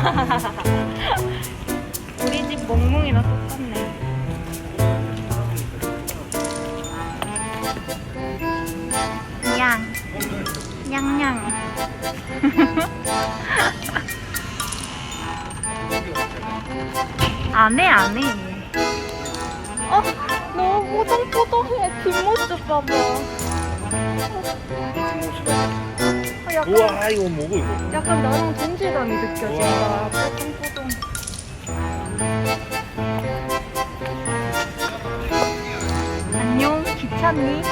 우리 집 멍멍이랑 똑같네. 양. 양양. 안 해, 안 해. 어, 너무 뽀동뽀동해. 뒷모습 봐봐. 아, 약간, 우와 이거 뭐고 이거 약간 나랑 동질감이 느껴진다. 뽀동뽀동. 안녕, 귀찮니?